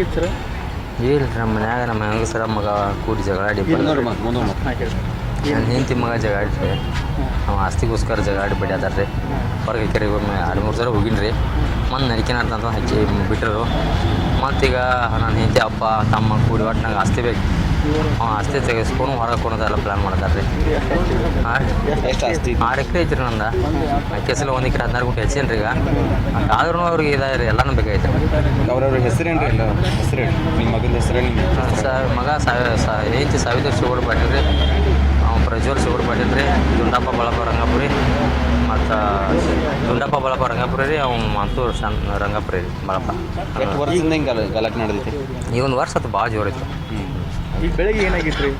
ಏನಾಗಿತ್ತು ಸರ್ ಇಲ್ಲ ನಮ್ಮ ಮನ್ಯಾಗ ನಮ್ಮ ಹೆಂಗಸರ ಮಗ ಕೂಡಿ ಜಗಳಾಡಿ ನನ್ನ ಹೆಂಡತಿ ಮಗ ಜಗಾಡ್ರಿ ಅವ ಆಸ್ತಿಗೋಸ್ಕರ ಜಗಾಡಿ ಬಡಿ ಅದಾರ ರೀ ಹೊರಗೆ ಒಮ್ಮೆ ಎರಡು ಮೂರು ಸಲ ಹೋಗಿನಿ ರೀ ಮತ್ತು ನಡಿಕೆ ಅಂತ ಹಚ್ಚಿ ಬಿಟ್ಟರು ಮತ್ತೀಗ ನನ್ನ ಹೆಂಡತಿ ಅಪ್ಪ ತಮ್ಮ ಕೂಡಿ ಒಟ್ಟು ನಂಗೆ ಆಸ್ತಿ ಬೇಕು. ಅವ ಆಸ್ತಿ ತೆಗೆಸ್ಕೊಂಡು ಹೊರಗೆ ಕೊಡೋದೆಲ್ಲ ಪ್ಲ್ಯಾನ್ ಮಾಡ್ತಾರೆ ರೀ ಹಾಂ ಆರು ಎಕರೆ ಐತ್ರಿ ನಂದು. ಕೆಸಲು ಒಂದು ಎಕರೆ ಹದಿನಾರು ಗುಂಟೆ ಹೆಚ್ಚೇನು ರೀ ಈಗ. ಆದ್ರೂ ಅವ್ರಿಗೆ ಇದಾರೆ ಎಲ್ಲನೂ ಬೇಕಾಯ್ತು ಅವ್ರವ್ರ ಹೆಸರೇನು ರೀ ಇಲ್ಲ ಹೆಸರು ನಿಮ್ಮ ಮಗನ ಹೆಸರು ನಿಮ್ಮ ಸ ಮಗ ಸಾವಿ ಸಾ ಹೆಂಡತಿ ಸಾವಿತ್ರ ಶಿವಗೌಡ ಪಾಟೀಲ್ ರೀ ಅವ್ನು ಪ್ರಜ್ವಲ್ ಶಿವಗೌಡ ಪಾಟೀಲ್ ರೀ ದುಂಡಪ್ಪ ಬಳಪ ರಂಗಾಪುರಿ ಮತ್ತು ದುಂಡಪ್ಪ ಬಳಪ ರಂಗಾಪುರಿ ರೀ ಅವ್ನು ಮಂತೂರು ಶಾನ್ ರಂಗಾಪುರಿ ರೀ ಬಳಪ ಗಲಾಟೆ ನಡೆದೈತಿ? ಈ ಒಂದು ವರ್ಷ ಅದು ಭಾಳ ಜೋರು ಐತೆ ಈಗ ಬೆಳಗ್ಗೆ ಏನಾಗಿತ್ತು ರೀ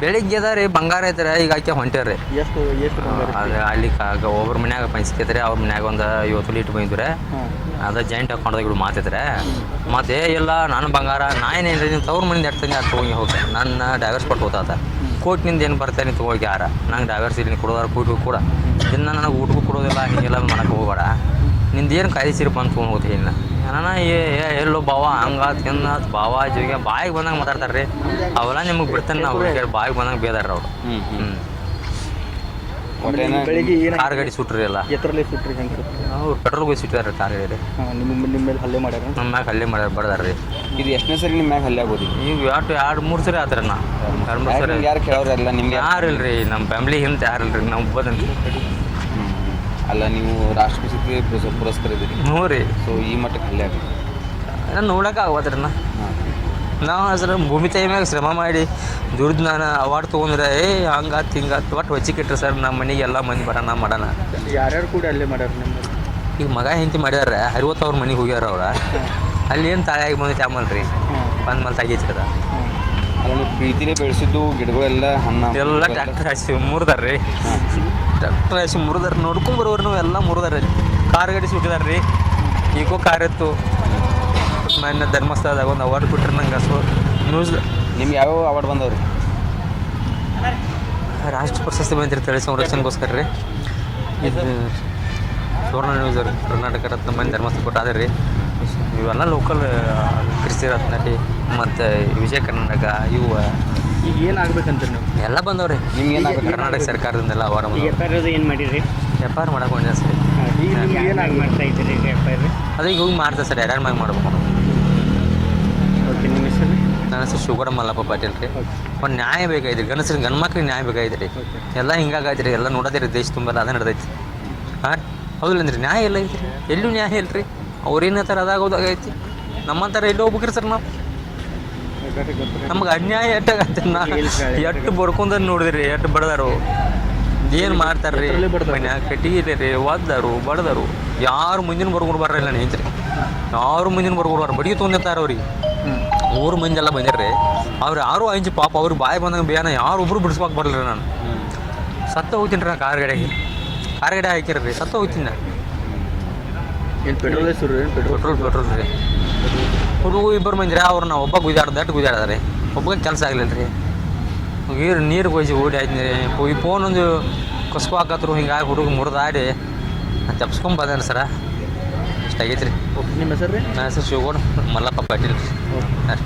ಬೆಳಿಗ್ಗೆ ಅದ ರೀ ಬಂಗಾರ ಐತ್ರಿ ಈಗ ಆಕೆ ಹೊಂಟ್ಯಾರ ರೀ ಎಷ್ಟು ಎಷ್ಟು ಬಂಗಾರ ಅದು ಅಲ್ಲಿ ಒಬ್ಬರ ಒಬ್ರ ಮನ್ಯಾಗ ಪಂಚಿಕೈತ್ರಿ ಅವ್ರ ಮನ್ಯಾಗ ಒಂದು ಐವತ್ತು ಲೀಟ್ರ್ ಬಂದಿದ್ರೆ. ಅದ ಜಾಯಿಂಟ್ ಅಕೌಂಟ್ದಾಗ ಮಾತಿದ್ರೆ. ಮತ್ತೆ ಏ ಇಲ್ಲ ನಾನು ಬಂಗಾರ ನಾ ಏನೇನು ರೀ ನೀವು ತವ್ರ ಮನೆಯಿಂದ ಎಡ್ತೀನಿ ಅದು ತೊಗೊಂಡು ಹೋಗಿ ನನ್ನ ಡೈವರ್ಸ್ ಕೊಟ್ಟು ಹೋತಾತ ಕೋರ್ಟ್ನಿಂದ ಏನು ಬರ್ತಾ ನೀನು ತೊಗೊಳಕ್ಕೆ ಯಾರ? ನಂಗೆ ಡೈವರ್ಸ್ ಇಲ್ಲಿ ಕೊಡೋದಾರ ಕೂಟ್ಗೂ ಕೂಡ. ದಿನ ನನಗೆ ಊಟಕ್ಕೂ ಕೊಡೋದಿಲ್ಲ ಹೀಗೆಲ್ಲ ಮಾಡಕ್ಕೆ ಹೋಗಬೇಡ. ನಿಂದು ಏನು ಅಂತ ಫೋನ್ ತೊಗೊಂಡು ಹೋಗ್ತೀನಿ ಇನ್ನು ಏನಾನ ಏ ಏ ಎಲ್ಲೋ ಬಾವ ಹಂಗ ತಿನ್ನ ಬಾವ ಜೀವಿಗೆ ಬಾಯಿಗೆ ಬಂದಂಗೆ ಮಾತಾಡ್ತಾರೆ ರೀ ಅವೆಲ್ಲ ನಿಮಗೆ ಬಿಡ್ತಾನೆ ನಾವು ಹುಡುಗಿಯರು ಬಾಯಿಗೆ ಬಂದಂಗೆ ಬೇದಾರ ಅವ್ರು ಬೆಳಿಗ್ಗೆ ಕಾರ್ ಏನಾಗಿತ್ತು ಗಾಡಿ ಸುಟ್ರಿ ಎಲ್ಲ ಎತ್ತರಲ್ಲಿ ಸುಟ್ರಿ ಹೆಂಗೆ ಅವ್ರು ಪೆಟ್ರೋಲ್ ಹೋಗಿ ಸುಟ್ಟಿದ್ದಾರೆ ಕಾರ್ ಗಾಡಿ ನಿಮ್ಮ ನಿಮ್ಮ ಮೇಲೆ ಹಲ್ಲೆ ಮಾಡ್ಯಾರ ನಮ್ಮ ಮ್ಯಾಗ ಹಲ್ಲೆ ಮಾಡ್ಯಾರ ಬಡ್ದಾರ ರೀ ಇದು ಎಷ್ಟನೇ ಸರಿ ನಿಮ್ಮ ಮ್ಯಾಗ ಹಲ್ಲೆ ಆಗೋದು ಈಗ ಎರಡು ಎರಡು ಮೂರು ಸರಿ ಆತರ ನಾ ಎರಡು ಮೂರು ಸರಿ ಯಾರು ಕೇಳೋರಲ್ಲ ನಿಮ್ಗೆ ಯಾರು ಇಲ್ರಿ ನಮ್ಮ ಫ್ಯಾಮಿಲಿ ಹಿಂದೆ ಯಾರು ಇಲ್ರಿ ನಾವು ಒಬ್ಬದನ್ ಹ್ಮ್. ಅಲ್ಲ ನೀವು ರಾಷ್ಟ್ರಪತಿ ಪುರಸ್- ಪುರಸ್ಕಾರ ಇದ್ದೀರಿ. ಹ್ಞೂ ರೀ. ಸೊ ಈ ಮಟ್ಟಕ್ಕೆ ಹಲ್ಲೆ ಆಗಿದೆ ನಾನು ನೋಡಕ್ಕೆ ಆಗತ್ರಿ ನಾ. ನಾವು ಅದ್ರ ಭೂಮಿ ತಾಯಿ ಮ್ಯಾಗ ಶ್ರಮ ಮಾಡಿ ದುಡ್ದು ನಾನು ಅವಾರ್ಡ್ ತೊಗೊಂಡ್ರೆ ಏ ಹಂಗಾತ್ ಹಿಂಗಾತ್ ಒಟ್ಟು ಹೊಚ್ಚಿಕಿಟ್ರಿ ಸರ್ ನಮ್ಮ ಮನೆಗೆ ಎಲ್ಲ ಮಂದಿ ಬರೋಣ ಮಾಡೋಣ ಯಾರ್ಯಾರು ಕೂಡ ಅಲ್ಲೇ ಮಾಡ್ಯಾರ ನಿಮ್ಮ ಈಗ ಮಗ ಹೆಂಡತಿ ಮಾಡ್ಯಾರ ಅರವತ್ತು ಅವ್ರ ಮನೆಗೆ ಹೋಗ್ಯಾರ ಅವ್ರ. ಅಲ್ಲಿ ಏನು ತಾಯಾಗಿ ಬಂದೈತೆ ಆಮಲ್ ರೀ. ಬಂದ ಮೇಲೆ ತಾಗೈತಿ ಅದ. ಪ್ರೀತಿನೇ ಬೆಳೆಸಿದ್ದು ಗಿಡಗಳೆಲ್ಲ ಹಣ್ಣ ಎಲ್ಲ ಟ್ಯಾಕ್ಟರ್ ಹಾಸಿ ಮೂರ್ದಾರ್ರಿ. ರೀ ಟ್ರ್ಯಾಕ್ಟರ್ ಹಾಸಿ ಮುರಿದಾರ ನೋಡ್ಕೊಂಡು ಬರೋರು ನಾವು ಎಲ್ಲ ಮುರಿದಾರ ರೀ ಕಾರ್ ಗಾಡಿ ಸುಟ್ಟಿದಾರ ರೀ ಈಗೋ ಕಾರ್ ಇತ್ತು. ಮೊನ್ನೆ ಧರ್ಮಸ್ಥಳದಾಗ ಒಂದು ಅವಾರ್ಡ್ ಕೊಟ್ಟರೆ ನಂಗೆ ಸೊ ನ್ಯೂಸ್ ನಿಮ್ಗೆ ಯಾವ್ಯಾವ ಅವಾರ್ಡ್ ಬಂದವ್ರಿ? ರಾಷ್ಟ್ರ ಪ್ರಶಸ್ತಿ ಬಂದಿರಿ ತಳಿ ಸಂರಕ್ಷಣೆಗೋಸ್ಕರ ರೀ. ಇದು ಸುವರ್ಣ ನ್ಯೂಸ್ ಕರ್ನಾಟಕ ರತ್ನ ಮನೆ ಧರ್ಮಸ್ಥಳ ಕೊಟ್ಟು ಅದೇ ರೀ. ಇವೆಲ್ಲ ಲೋಕಲ್ ಕೃಷಿ ರತ್ನ ರೀ ಮತ್ತು ವಿಜಯ ಕರ್ನಾಟಕ ಇವು ಈಗ ನೀವು? ಎಲ್ಲ ಬಂದವ್ರಿ. ನಿಮ್ಗೆ ಏನಾಗ್ಬೇಕು? ಕರ್ನಾಟಕ ಸರ್ಕಾರದಿಂದೆಲ್ಲ ಅವಾರ್ಡ್ ಈಗ ಎಫ್ ಐ ಏನು ಮಾಡಿರಿ? ವ್ಯಾಪಾರ ಮಾಡಕ್ಕೆ ಒಂದು ಸರಿ. ಈಗ ನಿಮ್ಗೆ ಏನಾಗಿ ಮಾಡ್ತಾ ಇದ್ದೀರಿ ಎಫ್ ಐ ಅದೇ ಈಗ ಹೋಗಿ ಮಾಡ್ತಾರೆ ಸರ್ ಯಾರ್ಯಾರು ಮಾಡಿ ಮಾಡ್ಬೇಕು ಓಕೆ ನಿಮ್ಮ ಹೆಸರು? ನನ್ನ ಹೆಸರು ಶುಗರ್ ಮಲ್ಲಪ್ಪ ಪಾಟೀಲ್ ರೀ. ಒಂದು ನ್ಯಾಯ ಬೇಕಾಯ್ತು ರೀ ಗಂಡಸ್ರಿಗೆ ಗಂಡು ಮಕ್ಳಿಗೆ ನ್ಯಾಯ ಬೇಕಾಯ್ತು ರೀ ಎಲ್ಲ ಹಿಂಗಾಗೈತೆ ರೀ ಎಲ್ಲ ನೋಡೋದೇ ದೇಶ ತುಂಬಲ್ಲ ಅದೇ ನಡೆದೈತಿ. ಹಾಂ ಹೌದಿಲ್ಲ ರೀ ನ್ಯಾಯ ಎಲ್ಲ ಐತಿ ರೀ ಎಲ್ಲೂ ನ್ಯಾಯ ಇಲ್ಲ ರೀ ಅವ್ರೇನು ಹೇಳ್ತಾರೆ ಅದಾಗೋದಾಗೈತಿ. ನಮ್ಮಂತಾರ ಎಲ್ಲಿ ಹೋಗ್ಬೇಕ್ರಿ ಸರ್ ನಾವು? ನಮ್ಗೆ ಅನ್ಯಾಯ ಎಟ್ಟಾಗತ್ತೆ ನಾ ಎಟ್ಟು ಬರ್ಕೊಂದ ನೋಡಿದ್ರಿ ಎಟ್ಟು ಬಡದಾರು? ಏನು ಮಾಡ್ತಾರ್ರಿ? ಮನ್ಯಾಗ ಕಟ್ಟಿಗೆ ರೀ ಒದ್ದಾರು ಬಡದಾರು. ಯಾರು ಮುಂದಿನ ಬರ್ಕೊಂಡು ಬರ್ರಿಲ್ಲ ನಿಂತ್ರಿ ಯಾರು ಮುಂದಿನ ಬರ್ಕೊಂಡು ಬರ್ರಿ? ಬಡಿಗೆ ತೊಗೊಂಡಿರ್ತಾರ ಅವ್ರಿಗೆ ಊರು ಮಂದಿ ಎಲ್ಲ ಬಂದಿರ್ರಿ. ಅವ್ರು ಯಾರು ಅಂಜಿ ಪಾಪ ಅವ್ರಿಗೆ ಬಾಯಿ ಬಂದಂಗೆ ಬೇನ ಯಾರು ಒಬ್ರು ಬಿಡಿಸ್ಬೇಕು ಬರಲಿಲ್ಲ ನಾನು. ಸತ್ತ ಹೋಗ್ತೀನಿ ರೀ ನಾನು ಕಾರ್ ಗಡೆಗೆ ಕಾರ್ ಗಡೆ ಹಾಕಿರ್ರಿ ಸತ್ತ ಹೋಗ್ತೀನಿ ನಾನು. ಪೆಟ್ರೋಲ್ ಪೆಟ್ರೋಲ್ ಪೆಟ್ರೋಲ್ ರೀ. ಹುಡುಗು ಇಬ್ಬರು ಮಂದಿರ ರೀ ಅವ್ರು ನಾವು ಒಬ್ಬ ಗುದ್ದಾಡ್ದ ದಟ್ಟು ಗುದ್ದಾಡ್ದ ರೀ ಒಬ್ಬಗೆ ಕೆಲಸ ಆಗ್ಲಿಲ್ಲ ರೀ. ನೀರು ನೀರು ಕೊಯ್ಸಿ ಓಡಿ ಆಯ್ತು ರೀ. ಈ ಫೋನ್ ಒಂದು ಕಸ್ಕು ಹಾಕತ್ರು ಹಿಂಗಾಗಿ ಹುಡುಗ ಮುರಿದಾಡಿ ತಪ್ಸ್ಕೊಂಡ್ ಬಂದೇನೆ ಸರ. ಇಷ್ಟ ಆಗೈತೆ ರೀ ನಿಮ್ಮ ಹೆಸರು ರೀ? ನನ್ನ ಹೆಸರು ಶಿವಗೌಡ ಮಲ್ಲಪ್ಪ ಪಾಟೀಲ್. ರೀ ಹಾಂ